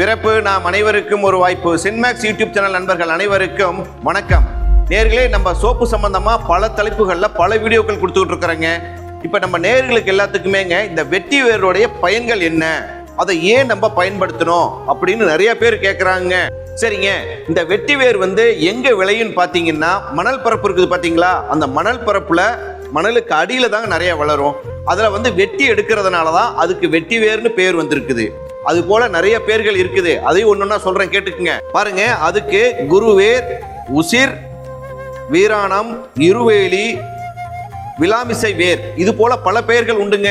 பிறப்பு நாம் அனைவருக்கும் ஒரு வாய்ப்பு. சின்மேக்ஸ் யூடியூப் சேனல் நண்பர்கள் அனைவருக்கும் வணக்கம். நேர்களே நம்ம சோப்பு சம்பந்தமா பல தலைப்புகளில் பல வீடியோக்கள் கொடுத்துக்கிட்டு இருக்கிறோங்க. இப்போ நம்ம நேர்களுக்கு எல்லாத்துக்குமேங்க இந்த வெட்டி வேருடைய பயன்கள் என்ன? அதை ஏன் நம்ம பயன்படுத்தணும்? அப்படின்னு நிறைய பேர் கேட்குறாங்க சரிங்க இந்த வெட்டி வேர் வந்து எங்க விளையும்னு பார்த்தீங்கன்னா மணல் பரப்பு இருக்குது பார்த்தீங்களா அந்த மணல் பரப்புல மணலுக்கு அடியில் தாங்க நிறைய வளரும். அதில் வந்து வெட்டி எடுக்கிறதுனால தான் அதுக்கு வெட்டி வேர்னு பேர் வந்திருக்குது. அது போல நிறைய பேர்கள் இருக்குது. அதையும் ஒன்னொன்னா சொல்றேன் கேட்டுக்குங்க. பாருங்க அதுக்கு குருவேர் உசிர் வீராணம் இருவேலி விலாமிசை வேர். இது போல பல பெயர்கள் உண்டுங்க.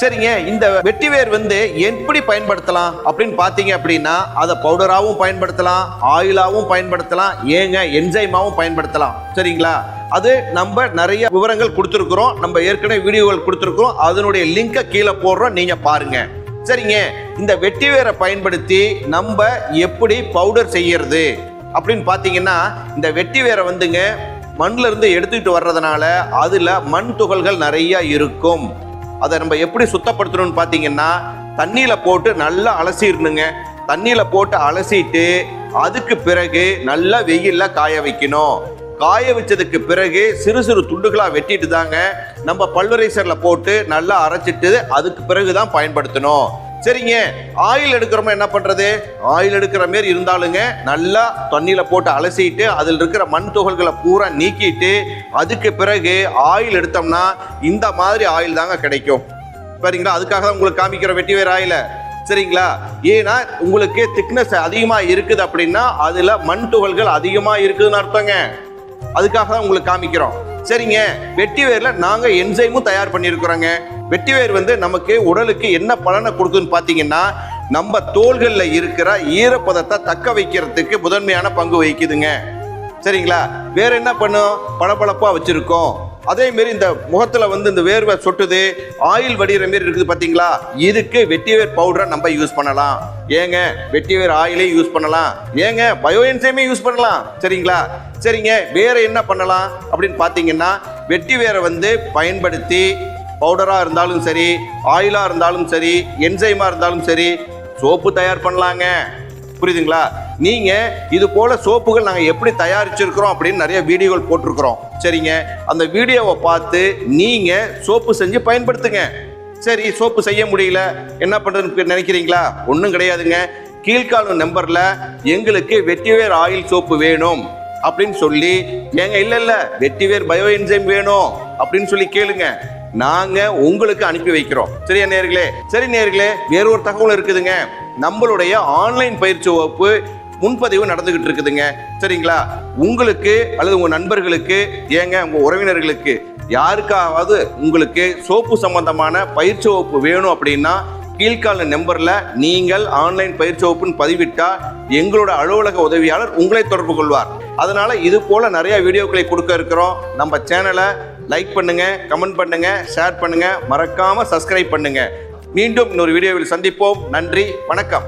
சரிங்க இந்த வெட்டி வேர் வந்து எப்படி பயன்படுத்தலாம் அப்படின்னு பார்த்தீங்க அப்படின்னா அதை பவுடராகவும் பயன்படுத்தலாம் ஆயிலாகவும் பயன்படுத்தலாம் ஏங்க என்ஜைமாகவும் பயன்படுத்தலாம். சரிங்களா? அது நம்ம நிறைய விவரங்கள் கொடுத்துருக்குறோம். நம்ம ஏற்கனவே வீடியோகள் கொடுத்துருக்குறோம். அதனுடைய லிங்கை கீழே போடுறோம். நீங்கள் பாருங்கள் சரிங்க. இந்த வெட்டி வேரை பயன்படுத்தி நம்ம எப்படி பவுடர் செய்யறது அப்படின்னு பார்த்தீங்கன்னா இந்த வெட்டி வேரை வந்துங்க மண்ணில் இருந்து எடுத்துக்கிட்டு வர்றதுனால அதில் மண் துகள்கள் நிறைய இருக்கும். அதை நம்ம எப்படி சுத்தப்படுத்தணும்னு பார்த்தீங்கன்னா தண்ணியில் போட்டு நல்லா அலசிடணுங்க. தண்ணியில் போட்டு அலசிட்டு அதுக்கு பிறகு நல்லா வெயிலில் காய வைக்கணும். காய வச்சதுக்கு பிறகு சிறு சிறு துண்டுகளாக வெட்டிட்டு தாங்க நம்ம பல்வரைசரில் போட்டு நல்லா அரைச்சிட்டு அதுக்கு பிறகு தான் பயன்படுத்தணும். சரிங்க. ஆயில் எடுக்கிறோமோ என்ன பண்ணுறது ஆயில் எடுக்கிற மாரி இருந்தாலுங்க நல்லா தண்ணியில் போட்டு அலசிட்டு அதில் இருக்கிற மண் துகள்களை பூரா நீக்கிட்டு அதுக்கு பிறகு ஆயில் எடுத்தோம்னா இந்த மாதிரி ஆயில் தாங்க கிடைக்கும். சரிங்களா அதுக்காக தான் உங்களுக்கு காமிக்கிற வெட்டி வேர் ஆயில. சரிங்களா? ஏன்னா உங்களுக்கு திக்னஸ் அதிகமாக இருக்குது அப்படின்னா அதில் மண் துகள்கள் அதிகமாக இருக்குதுன்னு அர்த்தங்க. அதுக்காக தான் உங்களுக்கு காமிக்கிறோம். சரிங்க. வெட்டி வேரில் நாங்கள் என்சைமும் தயார் பண்ணியிருக்கிறோங்க. வெட்டிவேர் வந்து நமக்கு உடலுக்கு என்ன பலனை கொடுக்குதுன்னு பார்த்தீங்கன்னா நம்ம தோள்களில் இருக்கிற ஈரப்பதத்தை தக்க வைக்கிறதுக்கு முதன்மையான பங்கு வகிக்குதுங்க. சரிங்களா? வேற என்ன பண்ணும்? பளபளப்பாக வச்சுருக்கோம். அதே மாரி இந்த முகத்தில் வந்து இந்த வேர்வை சொட்டுது ஆயில் வடிகிற மாரி இருக்குது பார்த்தீங்களா? இதுக்கு வெட்டிவேர் பவுடரை நம்ம யூஸ் பண்ணலாம். ஏங்க வெட்டிவேர் ஆயிலே யூஸ் பண்ணலாம். ஏங்க பயோ என்சைமே யூஸ் பண்ணலாம். சரிங்களா? சரிங்க வேற என்ன பண்ணலாம்? அப்படின்னு பார்த்தீங்கன்னா வெட்டி வேரை வந்து பயன்படுத்தி பவுடராக இருந்தாலும் சரி ஆயிலாக இருந்தாலும் சரி என்சைமாக இருந்தாலும் சரி சோப்பு தயார் பண்ணலாங்க. புரியுதுங்களா? நீங்கள் இது போல் சோப்புகள் நாங்கள் எப்படி தயாரிச்சிருக்கிறோம் அப்படின்னு நிறைய வீடியோகள் போட்டிருக்கிறோம். சரிங்க? அந்த வீடியோவை பார்த்து நீங்கள் சோப்பு செஞ்சு பயன்படுத்துங்க. சரி சோப்பு செய்ய முடியல. என்ன பண்ணுறதுன்னு நினைக்கிறீங்களா? ஒன்றும் கிடையாதுங்க. கீழ்காணும் நம்பரில் எங்களுக்கு வெட்டிவேர் ஆயில் சோப்பு வேணும் அப்படின்னு சொல்லி ஏங்க இல்லை இல்லை வெட்டிவேர் பயோ என்ஜைம் வேணும் அப்படின்னு சொல்லி கேளுங்க. நாங்க உங்களுக்கு அனுப்பி வைக்கிறோம். சரியா நேர்களே? சரி நேர்களே வேற ஒரு தகவல் இருக்குதுங்க. நம்மளுடைய ஆன்லைன் பயிற்சி வகுப்பு முன்பதிவு நடந்துகிட்டு இருக்குதுங்க. சரிங்களா? உங்களுக்கு அல்லது உங்க நண்பர்களுக்கு ஏங்க உங்க உறவினர்களுக்கு யாருக்காவது உங்களுக்கு சோப்பு சம்பந்தமான பயிற்சி வகுப்பு வேணும் அப்படின்னா கீழ்கால நம்பர்ல நீங்கள் ஆன்லைன் பயிற்சி வகுப்புன்னு பதிவிட்டா எங்களோட அலுவலக உதவியாளர் உங்களை தொடர்பு கொள்வார். அதனால இது போல நிறைய வீடியோக்களை கொடுக்க இருக்கிறோம். நம்ம சேனலை லைக் பண்ணுங்க கமெண்ட் பண்ணுங்க ஷேர் பண்ணுங்க. மறக்காம சப்ஸ்கிரைப் பண்ணுங்க. மீண்டும் இன்னொரு வீடியோவில் சந்திப்போம். நன்றி வணக்கம்.